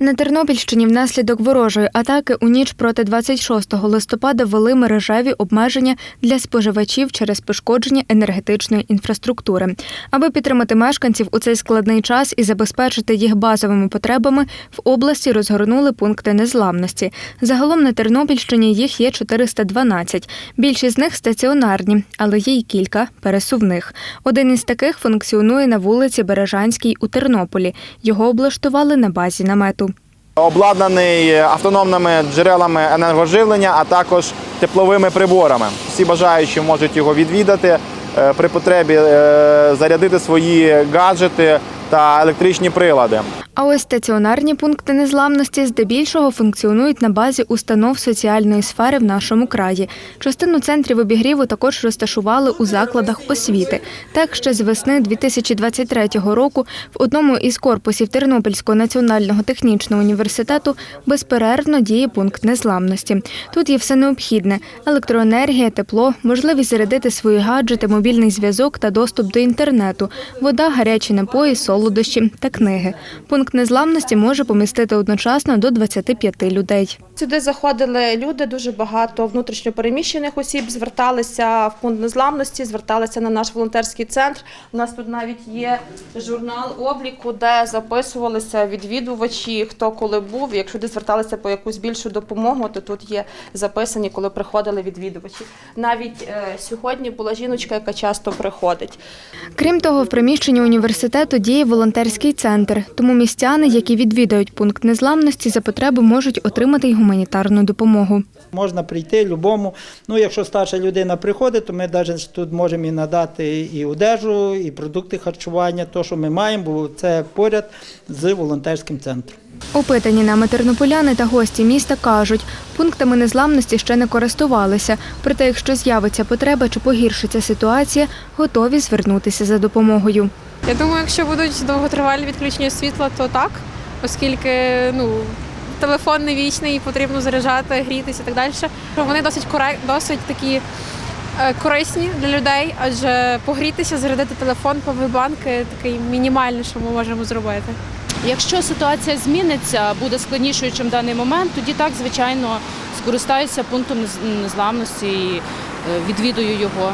На Тернопільщині внаслідок ворожої атаки у ніч проти 26 листопада ввели мережеві обмеження для споживачів через пошкодження енергетичної інфраструктури. Аби підтримати мешканців у цей складний час і забезпечити їх базовими потребами, в області розгорнули пункти незламності. Загалом на Тернопільщині їх є 412. Більшість з них стаціонарні, але є й кілька пересувних. Один із таких функціонує на вулиці Бережанській у Тернополі. Його облаштували на базі намету. Обладнаний автономними джерелами енергоживлення, а також тепловими приборами. Всі бажаючі можуть його відвідати е, при потребі е, зарядити свої гаджети та електричні прилади. А ось стаціонарні пункти незламності здебільшого функціонують на базі установ соціальної сфери в нашому краї. Частину центрів обігріву також розташували у закладах освіти. Так, ще з весни 2023 року в одному із корпусів Тернопільського національного технічного університету безперервно діє пункт незламності. Тут є все необхідне: електроенергія, тепло, можливість зарядити свої гаджети, мобільний зв'язок та доступ до інтернету, вода, гарячі напої, солодощі та книги. Пункт незламності може помістити одночасно до 25 людей. Сюди заходили люди, дуже багато внутрішньопереміщених осіб зверталися в пункт незламності, зверталися на наш волонтерський центр. У нас тут навіть є журнал обліку, де записувалися відвідувачі, хто коли був. Якщо де зверталися по якусь більшу допомогу, то тут є записані, коли приходили відвідувачі. Навіть е, сьогодні була жіночка, яка часто приходить. Крім того, в приміщенні університету діє волонтерський центр, тому містяни, які відвідають пункт незламності, за потреби можуть отримати й гуманітарну допомогу. Можна прийти любому. Ну, якщо старша людина приходить, то ми навіть тут можемо і надати і одежу, і продукти харчування, то, що ми маємо, бо це поряд з волонтерським центром. Опитані нами тернополяни та гості міста кажуть, пунктами незламності ще не користувалися. Проте, якщо з'явиться потреба чи погіршиться ситуація, готові звернутися за допомогою. Я думаю, якщо будуть довготривалі відключення світла, то так, оскільки ну, телефон не вічний, потрібно заряджати, грітися і так далі. Вони досить корек... досить такі е, корисні для людей, адже погрітися, зарядити телефон, павербанки такий мінімальний, що ми можемо зробити. Якщо ситуація зміниться, буде складнішою, ніж в даний момент, тоді так, звичайно, скористаюся пунктом незламності і е, відвідую його.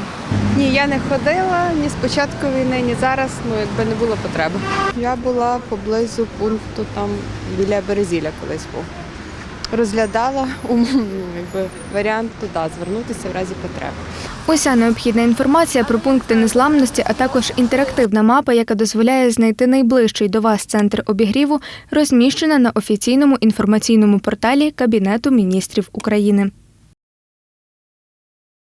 Ні, я не ходила ні з початку війни, ні зараз, ну якби не було потреби. Я була поблизу пункту там біля Березіля колись був. Розглядала якби, варіант туди звернутися в разі потреби. Уся необхідна інформація про пункти незламності, а також інтерактивна мапа, яка дозволяє знайти найближчий до вас центр обігріву, розміщена на офіційному інформаційному порталі Кабінету міністрів України.